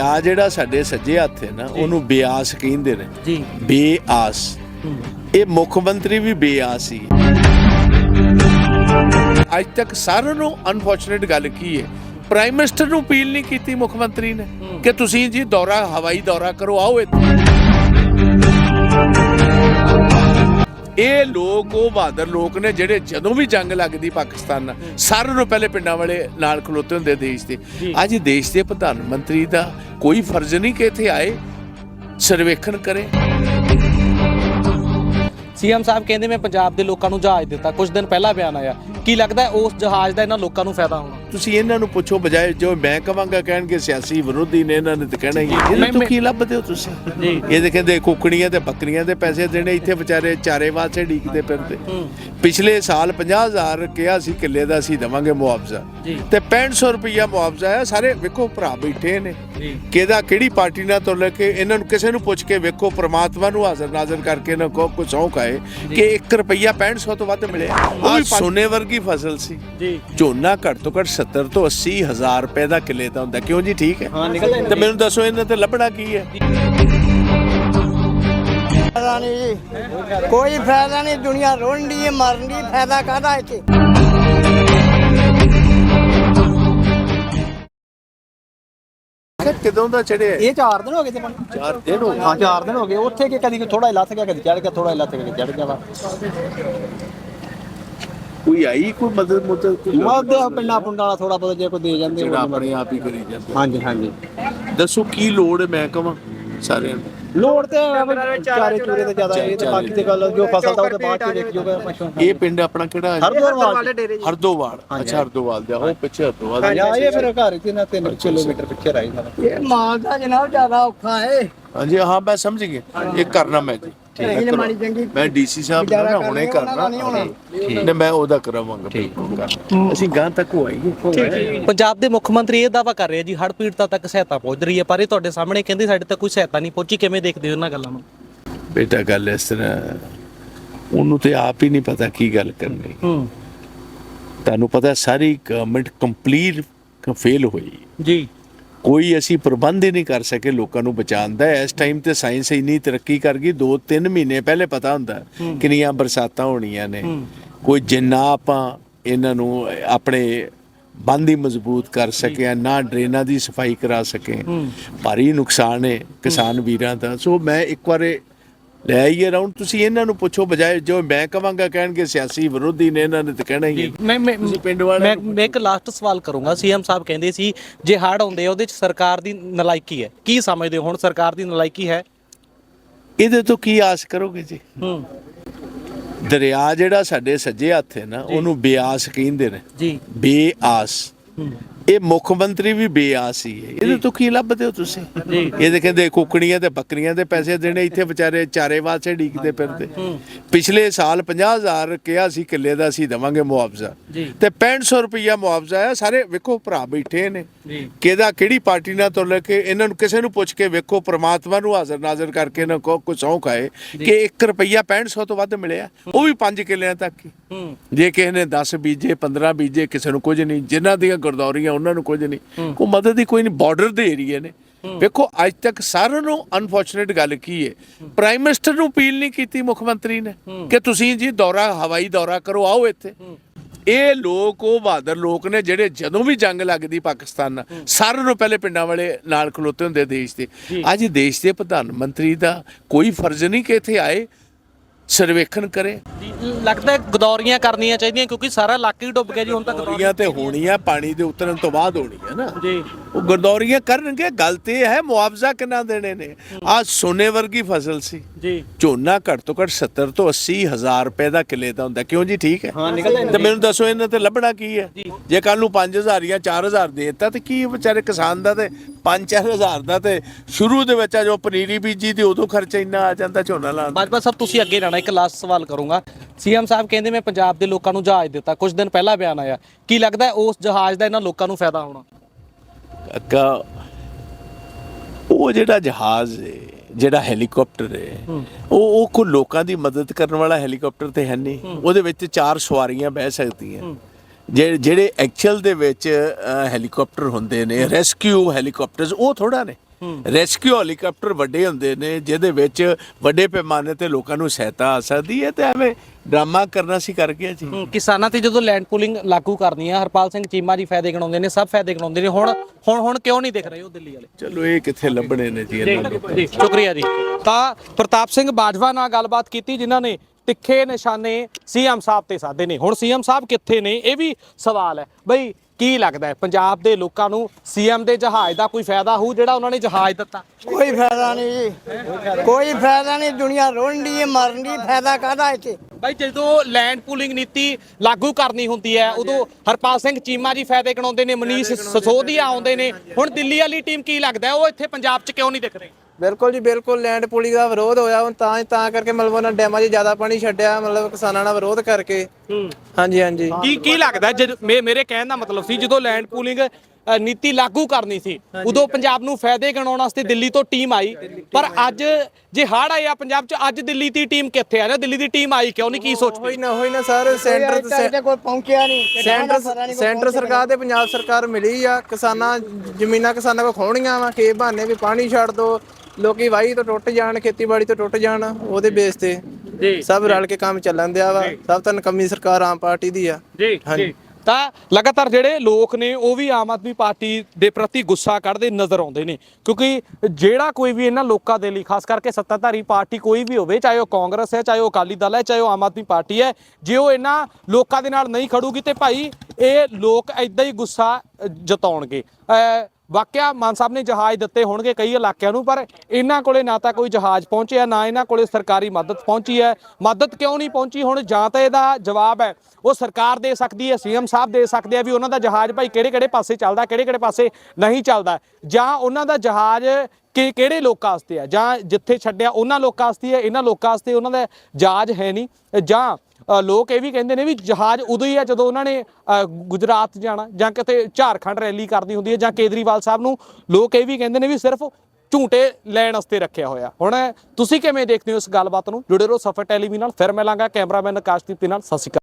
ਆ ਜਿਹੜਾ ਸਾਡੇ ਸੱਜੇ ਹੱਥ ਹੈ ਨਾ ਉਹਨੂੰ ਬਿਆਸ ਕਹਿੰਦੇ ਨੇ। ਜੀ। ਬੇਆਸ। ਇਹ ਮੁੱਖ ਮੰਤਰੀ ਵੀ ਬੇਆਸ ਹੀ। ਅੱਜ ਤੱਕ ਸਾਰਿਆਂ ਨੂੰ ਅਨਫੋਰਚੂਨੇਟ ਗੱਲ ਕੀ ਹੈ? ਪ੍ਰਾਈਮ ਮਿਨਿਸਟਰ ਨੂੰ ਅਪੀਲ ਨਹੀਂ ਕੀਤੀ ਮੁੱਖ ਮੰਤਰੀ ਨੇ ਕਿ ਤੁਸੀਂ ਜੀ ਦੌਰਾ ਹਵਾਈ ਦੌਰਾ ਕਰੋ ਆਓ ਇੱਥੇ। ਇਹ ਲੋਕ ਉਹ ਬਹਾਦਰ ਲੋਕ ਨੇ ਜਿਹੜੇ ਜਦੋਂ ਵੀ ਜੰਗ ਲੱਗਦੀ ਪਾਕਿਸਤਾਨ ਨਾਲ ਸਾਰਿਆਂ ਨੂੰ ਪਹਿਲੇ ਪਿੰਡਾਂ ਵਾਲੇ ਨਾਲ ਖਲੋਤੇ ਹੁੰਦੇ ਦੇਸ਼ ਦੇ। ਅੱਜ ਦੇਸ਼ ਦੇ ਪ੍ਰਧਾਨ ਮੰਤਰੀ ਦਾ ਕੋਈ ਫਰਜ਼ ਨਹੀਂ ਕਿ ਇੱਥੇ ਆਏ ਸਰਵੇਖਣ ਕਰੇ। ਸੀਐਮ ਸਾਹਿਬ ਕਹਿੰਦੇ ਮੈਂ ਪੰਜਾਬ ਦੇ ਲੋਕਾਂ ਨੂੰ ਜਹਾਜ਼ ਦਿੱਤਾ। ਕੁਝ ਦਿਨ ਪਹਿਲਾਂ ਬਿਆਨ ਆਇਆ। ਕੀ ਲੱਗਦਾ ਉਸ ਜਹਾਜ਼ ਦਾ ਇਹਨਾਂ ਲੋਕਾਂ ਨੂੰ ਫਾਇਦਾ ਹੋਣਾ? ਤੁਸੀਂ ਇਹਨਾਂ ਨੂੰ ਪੁੱਛੋ ਬਜਾਏ ਜੋ ਮੈਂ ਕਵਾਂਗਾ ਕਹਿਣਗੇ ਸਿਆਸੀ ਵਿਰੋਧੀ ਨੇ ਇਹਨਾਂ ਨੇ ਤਾਂ ਕਹਿਣਾ ਹੀ ਹੈ। ਇਹਦੇ ਤੋਂ ਕੀ ਲੱਭਦੇ ਹੋ ਤੁਸੀਂ। ਇਹ ਤੇ ਕਹਿੰਦੇ ਕੁੱਕੜੀਆਂ ਤੇ ਬੱਕਰੀਆਂ ਦੇ ਪੈਸੇ ਦੇਣੇ ਇੱਥੇ ਵਿਚਾਰੇ ਚਾਰੇ ਵਾਸਤੇ ਢੀਕਦੇ ਫਿਰਦੇ। ਪਿਛਲੇ ਸਾਲ 50000 ਕਿਹਾ ਸੀ ਕਿੱਲੇ ਦਾ ਅਸੀਂ ਦਵਾਂਗੇ ਮੁਆਵਜ਼ਾ। ਤੇ 6500 ਰੁਪਈਆ ਮੁਆਵਜ਼ਾ ਹੈ ਸਾਰੇ ਵੇਖੋ ਭਰਾ ਬੈਠੇ ਨੇ। ਕਿਹਦਾ ਕਿਹੜੀ ਪਾਰਟੀ ਨਾਲ ਤੋਂ ਲੈ ਕੇ ਇਹਨਾਂ ਨੂੰ ਕਿਸੇ ਨੂੰ ਪੁੱਛ ਕੇ ਵੇਖੋ ਪ੍ਰਮਾਤਮਾ ਨੂੰ ਹਾਜ਼ਰ ਨਾਜ਼ਰ ਕਰਕੇ ਨਾ ਕੋ ਕੁਝ ਸੌਂਕ ਆਏ ਕਿ 1 ਰੁਪਈਆ 6500 ਤੋਂ ਵੱਧ ਮਿਲਿਆ। ਆ ਸੋਨੇ ਵਰਗੀ ਫਸਲ ਸੀ। ਝੋਨਾ ਘੱਟ ਤੋਂ ਘੱਟ 70 ਤੋਂ 80 ਹਜ਼ਾਰ ਰੁਪਏ ਦਾ ਕਿੱਲੇ ਦਾ ਹੁੰਦਾ। ਕਿਉਂ ਜੀ? ਠੀਕ ਹੈ। ਹਾਂ ਨਿਕਲ ਤੇ ਮੈਨੂੰ ਦੱਸੋ ਇਹਨਾਂ ਤੇ ਲੱਭਣਾ ਕੀ ਹੈ? ਫਾਇਦਾ ਨਹੀਂ ਜੀ। ਕੋਈ ਫਾਇਦਾ ਨਹੀਂ ਦੁਨੀਆ ਰੋਣ ਦੀ ਮਰਨ ਦੀ ਫਾਇਦਾ ਕਾਹਦਾ ਇੱਥੇ? ਕਿਦੋਂ ਦਾ ਚੜਿਆ ਇਹ? 4 ਦਿਨ ਹੋ ਗਏ ਤੇ ਮੈਨੂੰ ਚਾਰ ਦਿਨ ਹੋ ਗਏ। ਹਾਂ 4 ਦਿਨ ਹੋ ਗਏ। ਉੱਥੇ ਕਿ ਕਦੀ ਥੋੜਾ ਲੱਥ ਗਿਆ ਕਦੀ ਚੜ ਗਿਆ ਥੋੜਾ ਲੱਥ ਗਿਆ ਚੜ ਗਿਆ ਵਾ। ਕੋਈ ਆਈ ਕੋਈ ਮਦਦ ਮੁਦਦ ਕੋਈ ਮਦ ਪਿੰਡਾਂ ਪੁੰਡਾਂ ਵਾਲਾ ਥੋੜਾ ਬਹੁਤ ਜੇ ਕੋਈ ਦੇ ਜਾਂਦੇ ਜਿਹੜਾ ਉਹ ਆਪਣੇ ਆਪ ਹੀ ਕਰੀ ਜਾਂਦੇ। ਹਾਂਜੀ ਹਾਂਜੀ। ਦੱਸੋ ਕੀ ਲੋੜ ਹੈ ਮੈਂ ਕਹਾਂ ਸਾਰਿਆਂ ਨੂੰ? ਲੋੜ ਤੇ ਚਾਰੇ ਚੂਰੇ ਤੇ ਜ਼ਿਆਦਾ ਇਹ ਤੇ ਬਾਕੀ ਤੇ ਗੱਲ ਜੋ ਫਸਲ ਦਾ ਉਹ ਤੇ ਬਾਅਦ ਚ ਦੇਖ ਜੂਗਾ ਪਸ਼ੂ ਇਹ ਪਿੰਡ ਆਪਣਾ ਕਿਹੜਾ ਹੈ? ਹਰਦੋਰ ਵਾਲੇ। ਹਰਦੋਵਾਲ ਅੱਛਾ ਹਰਦੋਵਾਲ ਦਾ ਉਹ ਪਿੱਛੇ ਹਰਦੋਵਾਲ ਦਾ। ਹਾਂ ਇਹ ਫਿਰ ਘਰ ਇੱਥੇ ਨਾ 3 ਕਿਲੋਮੀਟਰ ਪਿੱਛੇ ਰਹੀ ਸਾਰਾ ਇਹ ਮਾਲ ਦਾ ਜਨਾਬ ਜ਼ਿਆਦਾ ਔਖਾ ਹੈ। ਹਾਂਜੀ ਹਾਂ ਮੈਂ ਸਮਝ ਗਿਆ। ਇਹ ਕਰਨਾ ਮੈਂ ਜੀ। ਠੀਕ ਹੈ। ਚੰਗੀ ਮੈਂ ਡੀਸੀ ਸਾਹਿਬ ਨਾਲ ਨਾ ਹੁਣੇ ਕਰਨਾ ਨਹੀਂ ਮੈਂ ਉਹਦਾ ਕਰਾਵਾਂਗਾ ਬਿਲਕੁਲ। ਅਸੀਂ ਗਾਂ ਤੱਕ ਹੋ ਆਈਏ। ਪੰਜਾਬ ਦੇ ਮੁੱਖ ਮੰਤਰੀ ਇਹ ਦਾਵਾ ਕਰ ਰਹੇ ਜੀ ਹੜ੍ਹ ਪੀੜਤਾਂ ਤੱਕ ਸਹਾਇਤਾ ਪਹੁੰਚ ਰਹੀ ਹੈ ਪਰ ਇਹ ਤੁਹਾਡੇ ਸਾਹਮਣੇ ਕਹਿੰਦੇ ਸਾਡੇ ਤੱਕ ਕੋਈ ਸਹਾਇਤਾ ਨਹੀਂ ਪਹੁੰਚੀ। ਕਿਵੇਂ ਦੇਖਦੇ ਹੋ ਇਹਨਾਂ ਗੱਲਾਂ ਨੂੰ? ਬੇਟਾ ਗੱਲ ਇਸ ਤਰ੍ਹਾਂ ਉਹਨੂੰ ਤੇ ਆਪ ਹੀ ਨਹੀਂ ਪਤਾ ਕੀ ਗੱਲ ਕਰਨੀ। ਤੁਹਾਨੂੰ ਪਤਾ ਸਾਰੀ ਗਵਰਨਮੈਂਟ ਕੰਪਲੀਟ ਫੇਲ ਹੋਈ। ਜੀ। ਕੋਈ ਅਸੀਂ ਪ੍ਰਬੰਧ ਹੀ ਨਹੀਂ ਕਰ ਸਕੇ ਲੋਕਾਂ ਨੂੰ ਬਚਾਉਣ ਦਾ। ਇਸ ਟਾਈਮ ਤੇ ਸਾਇੰਸ ਇੰਨੀ ਤਰੱਕੀ ਕਰ ਗਈ 2-3 ਮਹੀਨੇ ਪਹਿਲੇ ਪਤਾ ਹੁੰਦਾ ਕਿੰਨੀਆਂ ਬਰਸਾਤਾਂ ਹੋਣੀਆਂ ਨੇ। ਕੋਈ ਜਿੰਨਾ ਆਪਾਂ ਇਹਨਾਂ ਨੂੰ ਆਪਣੇ ਬੰਦ ਹੀ ਮਜ਼ਬੂਤ ਕਰ ਸਕਿਆ ਨਾ ਡਰੇਨਾਂ ਦੀ ਸਫ਼ਾਈ ਕਰਾ ਸਕੇ। ਭਾਰੀ ਨੁਕਸਾਨ ਹੈ ਕਿਸਾਨ ਵੀਰਾਂ ਦਾ। ਸੋ ਮੈਂ ਇੱਕ ਵਾਰੇ ਲੈ ਆਈਏ ਰਾਉਂਡ ਤੁਸੀਂ ਇਹਨਾਂ ਨੂੰ ਪੁੱਛੋ ਬਜਾਏ ਜੋ ਮੈਂ ਕਵਾਂਗਾ ਕਹਿਣਗੇ ਸਿਆਸੀ ਵਿਰੋਧੀ ਨੇ ਇਹਨਾਂ ਨੇ ਤਾਂ ਕਹਿਣਾ ਹੀ ਹੈ। ਮੈਂ ਮੈਂ ਤੁਸੀਂ ਪਿੰਡ ਵਾਲੇ ਮੈਂ ਮੈਂ ਇੱਕ ਲਾਸਟ ਸਵਾਲ ਕਰੂੰਗਾ। ਸੀਐਮ ਸਾਹਿਬ ਕਹਿੰਦੇ ਸੀ ਜੇ ਹੜ੍ਹ ਆਉਂਦੇ ਆ ਉਹਦੇ ਚ ਸਰਕਾਰ ਦੀ ਨਲਾਇਕੀ ਹੈ। ਕੀ ਸਮਝਦੇ ਹੋ? ਹੁਣ ਸਰਕਾਰ ਦੀ ਨਲਾਇਕੀ ਹੈ? ਇਹਦੇ ਤੋਂ ਕੀ ਆਸ ਕਰੋਗੇ ਜੀ? ਹੂੰ। ਦਰਿਆ ਜਿਹੜਾ ਸਾਡੇ ਸੱਜੇ ਹੱਥ ਹੈ ਨਾ ਉਹਨੂੰ ਬਿਆਸ ਕਹਿੰਦੇ ਨੇ। ਜੀ। ਬੇਆਸ। ਇਹ ਮੁੱਖ ਮੰਤਰੀ ਵੀ ਬੇਆਸ ਹੀ ਹੈ। ਇਹਦੇ ਤੋਂ ਕੀ ਲੱਭਦੇ ਹੋ ਤੁਸੀਂ? ਇਹ ਕਹਿੰਦੇ ਕੁੱਕੜੀਆਂ ਤੇ ਬੱਕਰੀਆਂ ਦੇ ਪੈਸੇ ਦੇਣੇ ਇੱਥੇ ਵਿਚਾਰੇ ਚਾਰੇ ਵਾਸਤੇ ਢੀਕਦੇ ਫਿਰਦੇ। ਪਿਛਲੇ ਸਾਲ 50000 ਕਿਹਾ ਸੀ ਕਿੱਲੇ ਦਾ ਅਸੀਂ ਦਵਾਂਗੇ ਮੁਆਵਜ਼ਾ। ਤੇ 6500 ਰੁਪਈਆ ਮੁਆਵਜ਼ਾ ਹੈ ਸਾਰੇ ਵੇਖੋ ਭਰਾ ਬੈਠੇ ਨੇ। ਕਿਹਦਾ ਕਿਹੜੀ ਪਾਰਟੀ ਨਾਲ ਤੋਂ ਲੈ ਕੇ ਇਹਨਾਂ ਨੂੰ ਕਿਸੇ ਨੂੰ ਪੁੱਛ ਕੇ ਵੇਖੋ ਪ੍ਰਮਾਤਮਾ ਨੂੰ ਹਾਜ਼ਰ ਨਾਜ਼ਰ ਕਰਕੇ ਨਾ ਕੋ ਕੁਝ ਸੌਂਕ ਆਏ ਕਿ 1 ਰੁਪਈਆ 6500 ਤੋਂ ਵੱਧ ਮਿਲਿਆ। ਉਹ ਵੀ 5 ਕਿੱਲਿਆਂ ਤੱਕ ਜੇ ਕਿਸੇ ਨੇ 10 ਬੀਜੇ 15 ਬੀਜੇ ਕਿਸੇ ਨੂੰ ਕੁਝ ਨਹੀਂ। ਜਿਨ੍ਹਾਂ ਦੀਆਂ ਗਰਦੌਰੀਆਂ ਉਹਨਾਂ ਨੂੰ ਕੁਝ ਨਹੀਂ। ਕੋਈ ਮਦਦ ਹੀ ਕੋਈ ਨਹੀਂ ਬਾਰਡਰ ਦੇ ਏਰੀਏ ਨੇ। ਵੇਖੋ ਅੱਜ ਤੱਕ ਸਾਰਿਆਂ ਨੂੰ ਅਨਫੋਰਚੂਨੇਟ ਗੱਲ ਕੀ ਹੈ ਪ੍ਰਾਈਮ ਮਿਨਿਸਟਰ ਨੂੰ ਅਪੀਲ ਨਹੀਂ ਕੀਤੀ ਮੁੱਖ ਮੰਤਰੀ ਨੇ। ਕਿ ਤੁਸੀਂ ਜੀ ਦੌਰਾ ਹਵਾਈ ਦੌਰਾ ਕਰੋ ਆਓ ਇੱਥੇ। ਇਹ ਲੋਕ ਉਹ ਬਹਾਦਰ ਲੋਕ ਨੇ ਜਿਹੜੇ ਜਦੋਂ ਵੀ ਜੰਗ ਲੱਗਦੀ ਪਾਕਿਸਤਾਨ ਨਾਲ ਸਾਰਿਆਂ ਨੂੰ ਪਹਿਲੇ ਪਿੰਡਾਂ ਵਾਲੇ ਨਾਲ ਖਲੋਤੇ ਹੁੰਦੇ ਦੇਸ਼ ਦੇ। ਅੱਜ ਦੇਸ਼ ਦੇ ਪ੍ਰਧਾਨ ਮੰਤਰੀ ਦਾ ਕੋਈ ਫਰਜ਼ ਨਹੀਂ ਕਿ ਇੱਥੇ ਆਏ ਸਰਵੇਖਣ ਕਰੇ। ਲੱਗਦਾ ਹੈ ਗਦੌਰੀਆਂ ਕਰਨੀਆਂ ਚਾਹੀਦੀਆਂ ਕਿਉਂਕਿ ਸਾਰਾ ਇਲਾਕਾ ਹੀ ਡੁੱਬ ਗਿਆ ਜੀ ਹੁਣ ਤੱਕ ਗਰਦੌਰੀਆਂ ਤੇ ਹੋਣੀਆਂ ਪਾਣੀ ਦੇ ਉਤਰਨ ਤੋਂ ਬਾਅਦ ਹੋਣੀਆਂ ਨਾ। ਜੀ। ਉਹ ਗਰਦੌਰੀਆਂ ਕਰਨਗੇ ਗੱਲ ਤੇ ਇਹ ਹੈ ਮੁਆਵਜ਼ਾ ਕਿੰਨਾ ਦੇਣੇ ਨੇ। ਆ ਸੋਨੇ ਵਰਗੀ ਫਸਲ ਸੀ। ਜੀ। ਝੋਨਾ ਘੱਟ ਤੋਂ ਘੱਟ 70 ਤੋਂ 80 ਹਜ਼ਾਰ ਰੁਪਏ ਦਾ ਕਿੱਲੇ ਦਾ ਹੁੰਦਾ। ਕਿਉਂ ਜੀ? ਠੀਕ ਹੈ। ਹਾਂ ਨਿਕਲ ਤੇ ਮੈਨੂੰ ਦੱਸੋ ਇਹਨਾਂ ਤੇ ਲੱਭਣਾ ਕੀ ਹੈ? ਜੇ। ਕੱਲ ਨੂੰ 5000 ਜਾਂ 4000 ਦੇ ਦਿੱਤਾ ਤੇ ਕੀ ਵਿਚਾਰੇ ਕਿਸਾਨ ਦਾ ਤੇ 5-4000 ਦਾ ਤੇ ਸ਼ੁਰੂ ਦੇ ਵਿੱਚ ਆ ਜੋ ਪਨੀਰੀ ਬੀਜੀ ਤੇ ਉਦੋਂ ਖਰਚਾ ਇੰਨਾ ਆ ਜਾਂਦਾ ਝੋਨਾ ਲਾਉਣ ਦਾ। ਬਾਜਪਾ ਸਾਹਿਬ ਤੁਸੀਂ ਅੱਗੇ ਰਹਿਣਾ ਇੱਕ ਲਾਸਟ ਸਵਾਲ ਕਰੂੰਗਾ। ਸੀਐਮ ਸਾਹਿਬ ਕਹਿੰਦੇ ਮੈਂ ਪੰਜਾਬ ਦੇ ਲੋਕਾਂ ਨੂੰ ਜਹਾਜ਼ ਦਿੱਤਾ। ਕੁਝ ਦਿਨ ਪਹਿਲਾਂ ਬਿਆਨ ਆਇਆ। ਕੀ ਲੱਗਦਾ ਹੈ ਉਸ ਜਹਾਜ਼ ਦਾ ਇਹਨਾਂ ਲੋਕਾਂ ਨੂੰ ਫਾਇਦਾ ਹੋਣਾ? ਅੱਗਾ ਉਹ ਜਿਹੜਾ ਜਹਾਜ਼ ਹੈ ਜਿਹੜਾ ਹੈਲੀਕਾਪਟਰ ਹੈ ਉਹ ਉਹ ਕੋ ਲੋਕਾਂ ਦੀ ਮਦਦ ਕਰਨ ਵਾਲਾ ਹੈਲੀਕਾਪਟਰ ਤੇ ਹੈ ਨਹੀਂ। ਉਹਦੇ ਵਿੱਚ ਚਾਰ ਸਵਾਰੀਆਂ ਬਹਿ ਸਕਦੀਆਂ। ਜਿਹੜੇ ਜਿਹੜੇ ਐਕਚੁਅਲ ਦੇ ਵਿੱਚ ਹੈਲੀਕਾਪਟਰ ਹੁੰਦੇ ਨੇ ਰੈਸਕਿਊ ਹੈਲੀਕਾਪਟਰਸ ਉਹ ਥੋੜਾ ਨੇ। ਰੈਸਕਿਊ ਹੈਲੀਕਾਪਟਰ ਵੱਡੇ ਹੁੰਦੇ ਨੇ ਜਿਹਦੇ ਵਿੱਚ ਵੱਡੇ ਪੈਮਾਨੇ ਤੇ ਲੋਕਾਂ ਨੂੰ ਸਹਾਇਤਾ ਆ ਸਕਦੀ ਹੈ ਤੇ ਐਵੇਂ ਡਰਾਮਾ ਕਰਨਾ ਸੀ ਕਰ ਗਿਆ ਜੀ। ਕਿਸਾਨਾਂ ਤੇ ਜਦੋਂ ਲੈਂਡ ਪੂਲਿੰਗ ਲਾਗੂ ਕਰਨੀ ਆ ਹਰਪਾਲ ਸਿੰਘ ਚੀਮਾ ਜੀ ਫਾਇਦੇ ਗਿਣਾਉਂਦੇ ਨੇ ਸਭ ਫਾਇਦੇ ਗਿਣਾਉਂਦੇ ਨੇ। ਹੁਣ ਹੁਣ ਹੁਣ ਕਿਉਂ ਨਹੀਂ ਦਿਖ ਰਹੇ ਉਹ ਦਿੱਲੀ ਵਾਲੇ? ਚਲੋ ਇਹ ਕਿੱਥੇ ਲੱਭਣੇ ਨੇ ਜੀ ਇਹਨਾਂ ਨੂੰ। ਸ਼ੁਕਰੀਆ ਜੀ। ਤਾਂ ਪ੍ਰਤਾਪ ਸਿੰਘ ਬਾਜਵਾ ਨਾਲ ਗੱਲਬਾਤ ਕੀਤੀ ਜਿਨ੍ਹਾਂ ਨੇ ਤਿੱਖੇ ਨਿਸ਼ਾਨੇ ਸੀਐਮ ਸਾਹਿਬ ਤੇ ਸਾਦੇ ਨੇ। ਹੁਣ ਸੀਐਮ ਸਾਹਿਬ ਕਿੱਥੇ ਨੇ, ਇਹ ਵੀ ਸਵਾਲ ਹੈ। ਬਈ ਕੀ ਲੱਗਦਾ ਹੈ? ਪੰਜਾਬ ਦੇ ਲੋਕਾਂ ਨੂੰ ਸੀਐਮ ਦੇ ਜਹਾਜ਼ ਦਾ ਕੋਈ ਫਾਇਦਾ ਹੋਊ ਜਿਹੜਾ ਉਹਨਾਂ ਨੇ ਜਹਾਜ਼ ਦਿੱਤਾ? ਕੋਈ ਫਾਇਦਾ ਨਹੀਂ ਜੀ। ਕੋਈ ਫਾਇਦਾ ਨਹੀਂ, ਦੁਨੀਆ ਰੋਣ ਦੀ ਮਰਨ ਦੀ ਫਾਇਦਾ ਕਾਹਦਾ ਇੱਥੇ? ਬਈ ਜਦੋਂ ਲੈਂਡ ਪੂਲਿੰਗ ਨੀਤੀ ਲਾਗੂ ਕਰਨੀ ਹੁੰਦੀ ਹੈ ਉਦੋਂ ਹਰਪਾਲ ਸਿੰਘ ਚੀਮਾ ਜੀ ਫਾਇਦੇ ਗਿਣਾਉਂਦੇ ਨੇ ਮਨੀਸ਼ ਸਸੋਦੀਆ ਆਉਂਦੇ ਨੇ। ਹੁਣ ਦਿੱਲੀ ਵਾਲੀ ਟੀਮ ਕੀ ਲੱਗਦਾ ਉਹ ਇੱਥੇ ਪੰਜਾਬ 'ਚ ਕਿਉਂ ਨਹੀਂ ਦਿਖ ਰਹੀ? ਬਿਲਕੁਲ ਜੀ ਬਿਲਕੁਲ। ਲੈਂਡ ਪੂਲਿੰਗ ਦਾ ਵਿਰੋਧ ਹੋਇਆ ਹੁਣ ਤਾਂ ਤਾਂ ਕਰਕੇ ਮਤਲਬ ਉਹਨਾਂ ਡੈਮਾਂ 'ਚ ਜ਼ਿਆਦਾ ਪਾਣੀ ਛੱਡਿਆ ਮਤਲਬ ਕਿਸਾਨਾਂ ਨਾਲ ਵਿਰੋਧ ਕਰਕੇ। ਹਾਂਜੀ ਹਾਂਜੀ। ਕੀ ਕੀ ਲੱਗਦਾ ਜਦ ਮੇ- ਮੇਰੇ ਕਹਿਣ ਦਾ ਮਤਲਬ ਸੀ ਜਦੋਂ ਲੈਂਡ ਪੂਲਿੰਗ ਨੀਤੀ ਲਾਗੂ ਕਰਨੀ ਸੀ। ਉਦੋਂ ਪੰਜਾਬ ਨੂੰ ਫਾਇਦੇ ਗਿਣਾਉਣ ਵਾਸਤੇ ਦਿੱਲੀ ਤੋਂ ਟੀਮ ਆਈ। ਪਰ ਅੱਜ ਜੇ ਹੜ ਆਇਆ ਪੰਜਾਬ 'ਚ ਅੱਜ ਦਿੱਲੀ ਦੀ ਟੀਮ ਕਿੱਥੇ ਆ? ਨਾ ਦਿੱਲੀ ਦੀ ਟੀਮ ਆਈ ਕਿਉਂ ਨਹੀਂ ਕੀ ਸੋਚਦੀ ਹੋਈ ਨਾ ਹੋਈ ਨਾ ਸਰ ਸੈਂਟਰ ਸੈਂਟਰ ਕੋਈ ਪਹੁੰਚਿਆ ਨਹੀਂ ਸੈਂਟਰ ਸੈਂਟਰ ਸਰਕਾਰ ਤੇ ਪੰਜਾਬ ਸਰਕਾਰ ਮਿਲੀ ਆ। ਕਿਸਾਨਾਂ ਜ਼ਮੀਨਾਂ ਕਿਸਾਨਾਂ ਕੋ ਖੋਣੀਆਂ ਵਾ ਖੇਤ ਬਹਾਨੇ ਵੀ ਪਾਣੀ ਛੱਡ ਦੋ ਲੋਕੀ ਵਾਹੀ ਤੋਂ ਟੁੱਟ ਜਾਣ ਖੇਤੀਬਾੜੀ ਤੋਂ ਟੁੱਟ ਜਾਣ ਉਹਦੇ ਬੇਸ ਤੇ। ਜੀ ਸਭ ਰਲ ਕੇ ਕੰਮ ਚੱਲਣ ਦਿਆ ਵਾ। ਸਭ ਤੋਂ ਨਕਮੀ ਸਰਕਾਰ ਆਮ ਪਾਰਟੀ ਦੀ ਆ। ਜੀ ਜੀ। ਤਾਂ ਲਗਾਤਾਰ ਜਿਹੜੇ ਲੋਕ ਨੇ, ਉਹ ਵੀ ਆਮ ਆਦਮੀ ਪਾਰਟੀ ਦੇ ਪ੍ਰਤੀ ਗੁੱਸਾ ਕੱਢਦੇ ਨਜ਼ਰ ਆਉਂਦੇ ਨੇ। ਕਿਉਂਕਿ ਜਿਹੜਾ ਕੋਈ ਵੀ ਇਹਨਾਂ ਲੋਕਾਂ ਦੇ ਲਈ, ਖਾਸ ਕਰਕੇ ਸੱਤਾਧਾਰੀ ਪਾਰਟੀ ਕੋਈ ਵੀ ਹੋਵੇ, ਚਾਹੇ ਉਹ ਕਾਂਗਰਸ ਹੈ, ਚਾਹੇ ਉਹ ਅਕਾਲੀ ਦਲ ਹੈ, ਚਾਹੇ ਉਹ ਆਮ ਆਦਮੀ ਪਾਰਟੀ ਹੈ, ਜੇ ਉਹ ਇਹਨਾਂ ਲੋਕਾਂ ਦੇ ਨਾਲ ਨਹੀਂ ਖੜੂਗੀ ਤੇ ਭਾਈ ਇਹ ਲੋਕ ਐਦਾਂ ਹੀ ਗੁੱਸਾ ਜਤਾਉਣਗੇ। ਵਾਕਿਆ ਮਾਨ ਸਾਹਿਬ ਨੇ ਜਹਾਜ਼ ਦਿੱਤੇ ਹੋਣਗੇ ਕਈ ਇਲਾਕਿਆਂ ਨੂੰ, ਪਰ ਇਹਨਾਂ ਕੋਲੇ ਨਾ ਤਾਂ ਕੋਈ ਜਹਾਜ਼ ਪਹੁੰਚਿਆ, ਨਾ ਇਹਨਾਂ ਕੋਲੇ ਸਰਕਾਰੀ ਮਦਦ ਪਹੁੰਚੀ ਹੈ। ਮਦਦ ਕਿਉਂ ਨਹੀਂ ਪਹੁੰਚੀ? ਹੁਣ ਜਾਂ ਤਾਂ ਇਹਦਾ ਜਵਾਬ ਹੈ, ਉਹ ਸਰਕਾਰ ਦੇ ਸਕਦੀ ਹੈ, ਸੀਐਮ ਸਾਹਿਬ ਦੇ ਸਕਦੇ ਆ ਵੀ ਉਹਨਾਂ ਦਾ ਜਹਾਜ਼ ਭਾਈ ਕਿਹੜੇ ਕਿਹੜੇ ਪਾਸੇ ਚੱਲਦਾ ਕਿਹੜੇ ਕਿਹੜੇ ਪਾਸੇ ਨਹੀਂ ਚੱਲਦਾ। ਜਾਂ ਉਹਨਾਂ ਦਾ ਜਹਾਜ਼ ਕਿ ਕਿਹੜੇ ਲੋਕਾਂ ਵਾਸਤੇ ਆ? ਜਾਂ ਜਿੱਥੇ ਛੱਡਿਆ ਉਹਨਾਂ ਲੋਕਾਂ ਵਾਸਤੇ ਹੈ ਇਹਨਾਂ ਲੋਕਾਂ ਵਾਸਤੇ ਉਹਨਾਂ ਦਾ ਜਹਾਜ਼ ਹੈ ਨਹੀਂ। ਜਾਂ ਲੋਕ ਇਹ ਵੀ ਕਹਿੰਦੇ ਨੇ ਵੀ ਜਹਾਜ਼ ਉਦੋਂ ਹੀ ਆ ਜਦੋਂ ਉਹਨਾਂ ਨੇ ਗੁਜਰਾਤ ਜਾਣਾ, ਜਾਂ ਕਿਤੇ ਝਾਰਖੰਡ ਰੈਲੀ ਕਰਨੀ ਹੁੰਦੀ ਹੈ, ਜਾਂ ਕੇਜਰੀਵਾਲ ਸਾਹਿਬ ਨੂੰ ਲੋਕ ਇਹ ਵੀ ਕਹਿੰਦੇ ਨੇ ਵੀ ਸਿਰਫ ਝੂਟੇ ਲੈਣ ਵਾਸਤੇ ਰੱਖਿਆ ਹੋਇਆ। ਹੁਣ ਤੁਸੀਂ ਕਿਵੇਂ ਦੇਖਦੇ ਹੋ ਇਸ ਗੱਲਬਾਤ ਨੂੰ? ਜੁੜੇ ਰਹੋ ਸਫਰ ਟੈਲੀਵਿਜ਼ਨ ਨਾਲ। ਫਿਰ ਮਿਲਾਂਗਾ ਕੈਮਰਾਮੈਨ ਆਕਾਸ਼ਦੀਪ ਦੇ ਨਾਲ। ਸਤਿ ਸ਼੍ਰੀ ਅਕਾਲ।